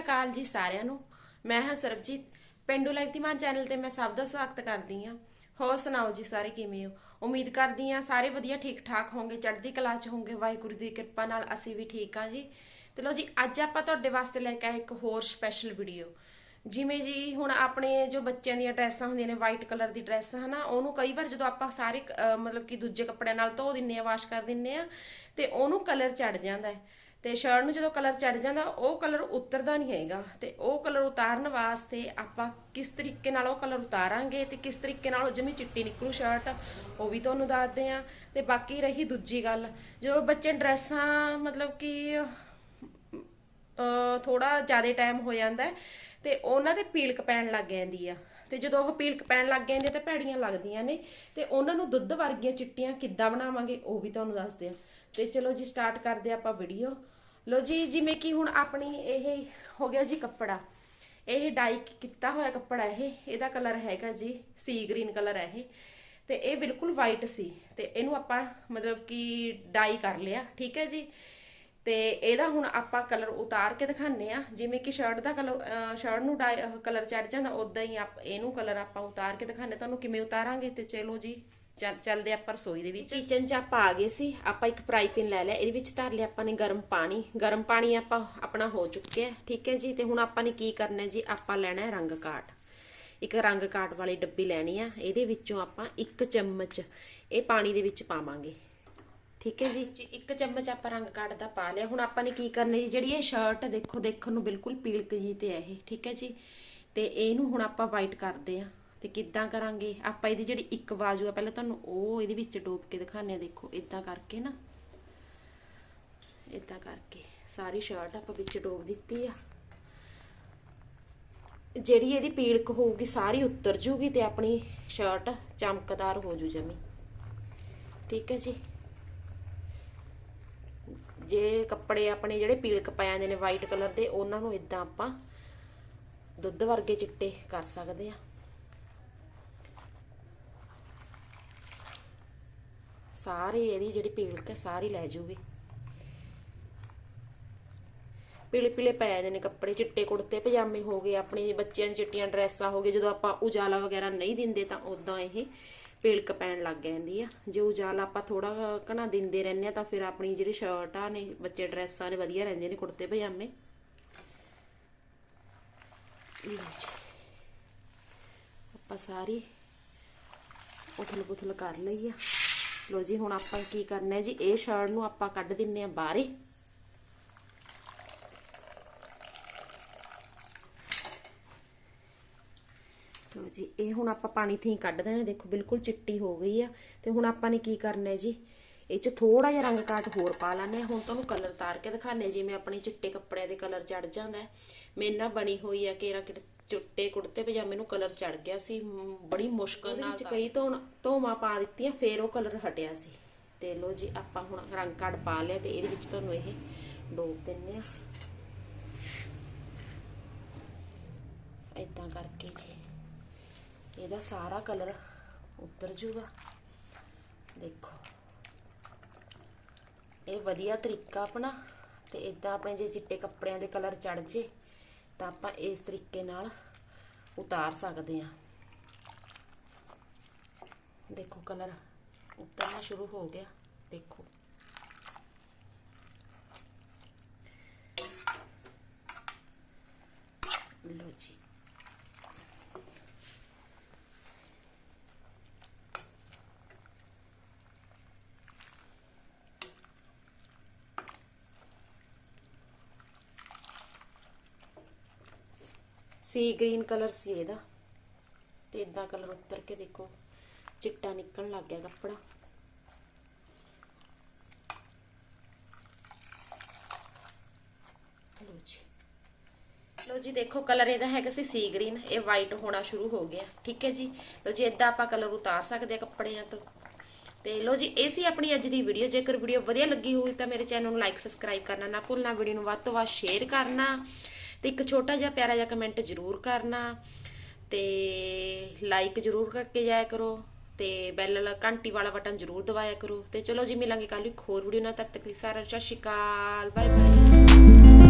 ਅਕਾਲ ਜੀ ਸਾਰਿਆਂ ਨੂੰ। ਮੈਂ ਹਾਂ ਸਰਬਜੀਤ। ਪਿੰਡੂ ਲਾਈਵ ਦੀ ਮਾਂ ਚੈਨਲ ਤੇ ਮੈਂ ਸਭ ਦਾ ਸਵਾਗਤ ਕਰਦੀ ਹਾਂ। ਹੋਰ ਸੁਣਾਓ ਜੀ ਸਾਰੇ ਕਿਵੇਂ ਹੋ? ਉਮੀਦ ਕਰਦੀ ਹਾਂ ਸਾਰੇ ਵਧੀਆ ਠੀਕ ਠਾਕ ਹੋਵੋਗੇ ਚੜ੍ਹਦੀ ਕਲਾ 'ਚ ਹੋਵੋਗੇ ਵਾਹਿਗੁਰੂ ਦੀ ਕਿਰਪਾ ਨਾਲ ਅਸੀਂ ਵੀ ਠੀਕ ਹਾਂ ਜੀ। ਤੇ ਲੋ ਜੀ, ਅੱਜ ਆਪਾਂ ਤੁਹਾਡੇ ਵਾਸਤੇ ਲੈ ਕੇ ਆਏ ਇੱਕ ਹੋਰ ਸਪੈਸ਼ਲ ਵੀਡੀਓ ਜਿਵੇਂ ਜੀ ਹੁਣ ਆਪਣੇ ਜੋ ਬੱਚਿਆਂ ਦੀਆਂ ਡਰੈਸਾਂ ਹੁੰਦੀਆਂ ਨੇ ਵਾਈਟ ਕਲਰ ਦੀ ਡਰੈਸ, ਹਨਾ, ਉਹਨੂੰ ਕਈ ਵਾਰ ਜਦੋਂ ਆਪਾਂ ਸਾਰੇ ਮਤਲਬ ਕਿ ਦੂਜੇ ਕੱਪੜਿਆਂ ਨਾਲ ਧੋ ਦਿੰਨੇ ਆ ਵਾਸ਼ ਕਰ ਦਿੰਨੇ ਆ ਤੇ ਉਹਨੂੰ ਕਲਰ ਚੜ ਜਾਂਦਾ ਹੈ। ਤੇ ਸ਼ਰਟ ਨੂੰ ਜਦੋਂ ਕਲਰ ਚੜ ਜਾਂਦਾ, ਉਹ ਕਲਰ ਉਤਰਦਾ ਨਹੀਂ ਹੈਗਾ। ਤੇ ਉਹ ਕਲਰ ਉਤਾਰਨ ਵਾਸਤੇ ਆਪਾਂ ਕਿਸ ਤਰੀਕੇ ਨਾਲ ਉਹ ਕਲਰ ਉਤਾਰਾਂਗੇ ਤੇ ਕਿਸ ਤਰੀਕੇ ਨਾਲ ਉਹ ਜਿਵੇਂ ਚਿੱਟੀ ਨਿਕਲੂ ਸ਼ਰਟ ਉਹ ਵੀ ਤੁਹਾਨੂੰ ਦੱਸਦੇ ਆ ਤੇ ਬਾਕੀ ਰਹੀ ਦੂਜੀ ਗੱਲ, ਜਦੋਂ ਬੱਚੇ ਡਰੈਸਾਂ ਮਤਲਬ ਕਿ ਥੋੜਾ ਜ਼ਿਆਦਾ ਟਾਈਮ ਹੋ ਜਾਂਦਾ ਹੈ ਤੇ ਉਹਨਾਂ ਤੇ ਪੀਲਕ ਪੈਣ ਲੱਗ ਜਾਂਦੀ ਆ। ਤੇ ਜਦੋਂ ਉਹ ਪੀਲਕ ਪੈਣ ਲੱਗ ਜਾਂਦੇ ਆ ਤੇ ਭੈੜੀਆਂ ਲੱਗਦੀਆਂ ਨੇ। ਤੇ ਉਹਨਾਂ ਨੂੰ ਦੁੱਧ ਵਰਗੀਆਂ ਚਿੱਟੀਆਂ ਕਿੱਦਾਂ ਬਣਾਵਾਂਗੇ ਉਹ ਵੀ ਤੁਹਾਨੂੰ ਦੱਸਦੇ ਆ ਤੇ ਚਲੋ ਜੀ ਸਟਾਰਟ ਕਰਦੇ ਆਪਾਂ ਵੀਡੀਓ ਲੋ ਜੀ, ਜਿਵੇਂ ਕਿ ਹੁਣ ਆਪਣੀ ਇਹ ਹੋ ਗਿਆ ਜੀ ਕੱਪੜਾ। ਇਹ ਡਾਈ ਕੀਤਾ ਹੋਇਆ ਕੱਪੜਾ ਇਹ, ਇਹਦਾ ਕਲਰ ਹੈਗਾ ਜੀ ਸੀ ਗ੍ਰੀਨ ਕਲਰ ਹੈ ਇਹ। ਤੇ ਇਹ ਬਿਲਕੁਲ ਵਾਈਟ ਸੀ। ਤੇ ਇਹਨੂੰ ਆਪਾਂ ਮਤਲਬ ਕਿ ਡਾਈ ਕਰ ਲਿਆ, ਠੀਕ ਹੈ ਜੀ? ਤੇ ਇਹਦਾ ਹੁਣ ਆਪਾਂ ਕਲਰ ਉਤਾਰ ਕੇ ਦਿਖਾਣੇ ਆ ਜਿਵੇਂ ਕਿ ਸ਼ਰਟ ਦਾ ਕਲਰ ਸ਼ਰਟ ਨੂੰ ਕਲਰ ਚੜ ਜਾਂਦਾ ਉਦਾਂ ਹੀ ਆਪ ਇਹਨੂੰ ਕਲਰ ਆਪਾਂ ਉਤਾਰ ਕੇ ਦਿਖਾਣੇ ਤੁਹਾਨੂੰ ਕਿਵੇਂ ਉਤਾਰਾਂਗੇ ਤੇ ਚਲੋ ਜੀ। ਚੱਲਦੇ ਆਪਾਂ ਰਸੋਈ ਦੇ ਵਿੱਚ। ਕਿਚਨ 'ਚ ਆਪਾਂ ਆ ਗਏ ਸੀ ਆਪਾਂ ਇੱਕ ਫਰਾਈ ਪੈਨ ਲੈ ਲਿਆ ਇਹਦੇ ਵਿੱਚ ਧਰ ਲਿਆ ਆਪਾਂ ਨੇ ਗਰਮ ਪਾਣੀ। ਗਰਮ ਪਾਣੀ ਆਪਾਂ ਆਪਣਾ ਹੋ ਚੁੱਕਿਆ ਠੀਕ ਹੈ ਜੀ? ਤੇ ਹੁਣ ਆਪਾਂ ਨੇ ਕੀ ਕਰਨਾ ਹੈ ਜੀ? ਆਪਾਂ ਲੈਣਾ ਹੈ ਰੰਗ ਕਾਟ ਇੱਕ ਰੰਗ ਕਾਟ ਵਾਲੀ ਡੱਬੀ ਲੈਣੀ ਆ ਇਹਦੇ ਵਿੱਚੋਂ ਆਪਾਂ ਇੱਕ ਚਮਚ ਇਹ ਪਾਣੀ ਦੇ ਵਿੱਚ ਪਾਵਾਂਗੇ। ਠੀਕ ਹੈ ਜੀ? ਜੀ ਇੱਕ ਚਮਚ ਆਪਾਂ ਰੰਗ ਕਾਟ ਦਾ ਪਾ ਲਿਆ। ਹੁਣ ਆਪਾਂ ਨੇ ਕੀ ਕਰਨਾ ਜੀ? ਜਿਹੜੀ ਇਹ ਸ਼ਰਟ ਦੇਖੋ ਦੇਖਣ ਨੂੰ ਬਿਲਕੁਲ ਪੀਲਕ ਜੀ ਤੇ ਹੈ ਇਹ ਠੀਕ ਹੈ ਜੀ? ਤੇ ਇਹਨੂੰ ਹੁਣ ਆਪਾਂ ਵਾਈਟ ਕਰਦੇ ਆ ਤੇ ਕਿੱਦਾਂ ਕਰਾਂਗੇ? ਆਪਾਂ ਇਹਦੀ ਜਿਹੜੀ ਇੱਕ ਬਾਜੂ ਆ, ਪਹਿਲਾਂ ਤੁਹਾਨੂੰ ਉਹ ਇਹਦੇ ਵਿੱਚ ਡੋਬ ਕੇ ਦਿਖਾਣੇ ਆ ਦੇਖੋ ਇਦਾਂ ਕਰਕੇ ਨਾ। ਇਦਾਂ ਕਰਕੇ। ਸਾਰੀ ਸ਼ਰਟ ਆਪਾਂ ਵਿੱਚ ਡੋਬ ਦਿੱਤੀ ਆ। ਜਿਹੜੀ ਇਹਦੀ ਪੀੜਕ ਹੋਊਗੀ, ਸਾਰੀ ਉਤਰ ਜੂਗੀ ਤੇ ਆਪਣੀ ਸ਼ਰਟ ਚਮਕਦਾਰ ਹੋ ਜੂ ਜਮੀ। ਠੀਕ ਹੈ ਜੀ? ਜੇ ਕੱਪੜੇ ਆਪਣੇ ਜਿਹੜੇ ਪੀਲਕ ਪੈ ਜਾਂਦੇ ਨੇ ਵਾਈਟ ਕਲਰ ਦੇ, ਉਹਨਾਂ ਨੂੰ ਇਦਾਂ ਆਪਾਂ ਦੁੱਧ ਵਰਗੇ ਚਿੱਟੇ ਕਰ ਸਕਦੇ ਆ। ਸਾਰੇ ਇਹਦੀ ਜਿਹੜੀ ਪੀਲਕ ਹੈ, ਸਾਰੀ ਲੈ ਜੂਗੀ। ਪੀਲੇ ਪੀਲੇ ਪੈ ਜਾਂਦੇ ਨੇ ਕੱਪੜੇ, ਚਿੱਟੇ ਕੁੜਤੇ, ਪਜਾਮੇ ਹੋ ਗਏ, ਆਪਣੇ ਬੱਚਿਆਂ ਦੀ ਚਿੱਟੀਆਂ ਡਰੈਸਾਂ ਹੋ ਗਏ ਜਦੋਂ ਆਪਾਂ ਉਜਾਲਾ ਵਗੈਰਾ ਨਹੀਂ ਦਿੰਦੇ ਤਾਂ ਉਦਾਂ ਇਹ ਪੀਲਕ ਪੈਣ ਲੱਗ ਜਾਂਦੀ ਆ। ਜੇ ਉਜਾਲਾ ਆਪਾਂ ਥੋੜਾ ਘਣਾ ਦਿੰਦੇ ਰਹਿੰਦੇ ਆ ਤਾਂ ਫਿਰ ਆਪਣੀ ਜਿਹੜੀ ਸ਼ਰਟਾਂ ਨੇ, ਬੱਚੇ ਡਰੈਸਾਂ ਨੇ, ਵਧੀਆ ਰਹਿੰਦੀਆਂ ਨੇ ਕੁੜਤੇ, ਪਜਾਮੇ। ਆਪਾਂ ਸਾਰੀ ਉਥਲ ਪੁਥਲ ਕਰ ਲਈ ਆ। ਲੋ ਜੀ, ਹੁਣ ਆਪਾਂ ਕੀ ਕਰਨਾ ਹੈ ਜੀ? ਇਹ ਸ਼ਰਟ ਨੂੰ ਆਪਾਂ ਕੱਢ ਦਿੰਨੇ ਆ ਬਾਹਰੇ। ਲੋ ਜੀ, ਇਹ ਹੁਣ ਆਪਾਂ ਪਾਣੀ ਥੀ ਕੱਢ ਦੇਣਾ। ਦੇਖੋ, ਬਿਲਕੁਲ ਚਿੱਟੀ ਹੋ ਗਈ ਆ। ਤੇ ਹੁਣ ਆਪਾਂ ਨੇ ਕੀ ਕਰਨਾ ਹੈ ਜੀ? ਇਹ ਚ ਥੋੜਾ ਜਿਹਾ ਰੰਗ ਕਾਟ ਹੋਰ ਪਾ ਲੈਣੇ ਹੁਣ ਤੁਹਾਨੂੰ ਕਲਰ ਤਾਰ ਕੇ ਦਿਖਾਣੇ ਜਿਵੇਂ ਆਪਣੇ ਚਿੱਟੇ ਕੱਪੜਿਆਂ ਦੇ ਕਲਰ ਚੜ ਜਾਂਦਾ ਮੈਂ ਮੇਰੇ ਬਣੀ ਹੋਈ ਆ, ਕੇਰਾ ਚਿੱਟੇ ਕੁੜਤੇ ਪਜਾਮੇ ਨੂੰ ਕਲਰ ਚੜ ਗਿਆ ਸੀ ਮ, ਬੜੀ ਮੁਸ਼ਕਲ ਨਾਲ ਕਈ ਧੋਣ ਧੋਵਾਂ ਪਾ ਦਿੱਤੀਆਂ ਫੇਰ ਉਹ ਕਲਰ ਹਟਿਆ ਸੀ। ਤੇ ਲੋ ਜੀ ਆਪਾਂ ਹੁਣ ਰੰਗ ਕਾਟ ਪਾ ਲਿਆ ਤੇ ਇਹਦੇ ਵਿੱਚ ਤੁਹਾਨੂੰ ਇਹ ਡੋਬ ਦਿੰਨੇ ਆ। ਇਦਾਂ ਕਰਕੇ ਜੀ ਇਹਦਾ ਸਾਰਾ ਕਲਰ ਉਤਰ ਜੂਗਾ। ਦੇਖੋ। ਇਹ ਵਧੀਆ ਤਰੀਕਾ ਆਪਣਾ ਤੇ ਇਦਾਂ ਆਪਣੇ ਜੇ ਚਿੱਟੇ ਕੱਪੜਿਆਂ ਦੇ ਕਲਰ ਚੜ ਜੇ ਤਾਂ ਆਪਾਂ ਇਸ ਤਰੀਕੇ ਨਾਲ ਉਤਾਰ ਸਕਦੇ ਹਾਂ। ਦੇਖੋ ਕਲਰ ਉਤਰਨਾ ਸ਼ੁਰੂ ਹੋ ਗਿਆ। ਦੇਖੋ ਲੋ ਜੀ ਸੀ ਗ੍ਰੀਨ ਕਲਰ ਸੀ ਇਹਦਾ। ਤੇ ਇਦਾਂ ਕਲਰ ਉੱਤਰ ਕੇ ਦੇਖੋ, ਚਿੱਟਾ ਨਿਕਲਣ ਲੱਗ ਗਿਆ ਕੱਪੜਾ। ਲੋ ਜੀ। ਲੋ ਜੀ, ਦੇਖੋ ਕਲਰ ਇਹਦਾ ਹੈਗਾ ਸੀ ਸੀ ਗ੍ਰੀਨ ਇਹ ਵਾਈਟ ਹੋਣਾ ਸ਼ੁਰੂ ਹੋ ਗਿਆ। ਠੀਕ ਹੈ ਜੀ? ਲੋ ਜੀ ਇਦਾਂ ਆਪਾਂ ਕਲਰ ਉਤਾਰ ਸਕਦੇ ਆ ਕੱਪੜਿਆਂ ਤੋਂ। ਤੇ ਲੋ ਜੀ, ਇਹ ਸੀ ਆਪਣੀ ਅੱਜ ਦੀ ਵੀਡੀਓ ਜੇਕਰ ਵੀਡੀਓ ਵਧੀਆ ਲੱਗੀ ਹੋਈ ਤਾਂ ਮੇਰੇ ਚੈਨਲ ਨੂੰ ਲਾਈਕ ਸਬਸਕ੍ਰਾਈਬ ਕਰਨਾ ਨਾ ਭੁੱਲਣਾ ਵੀਡੀਓ ਨੂੰ ਵੱਧ ਤੋਂ ਵੱਧ ਸ਼ੇਅਰ ਕਰਨਾ। ਤੇ ਇੱਕ ਛੋਟਾ ਜਿਹਾ ਪਿਆਰਾ ਜਿਹਾ ਕਮੈਂਟ ਜ਼ਰੂਰ ਕਰਨਾ ਤੇ ਲਾਈਕ ਜ਼ਰੂਰ ਕਰਕੇ ਜਾਇਆ ਕਰੋ ਤੇ ਬੈਲ ਵਾਲਾ ਘੰਟੀ ਵਾਲਾ ਬਟਨ ਜ਼ਰੂਰ ਦਬਾਇਆ ਕਰੋ ਤੇ ਚਲੋ ਜੀ ਮਿਲਾਂਗੇ ਕੱਲ ਇੱਕ ਹੋਰ ਵੀਡੀਓ ਨਾਲ, ਤਦ ਤੱਕ ਲਈ ਸਾਰਿਆਂ ਨੂੰ ਸਤਿ ਸ਼੍ਰੀ ਅਕਾਲ ਬਾਏ ਬਾਏ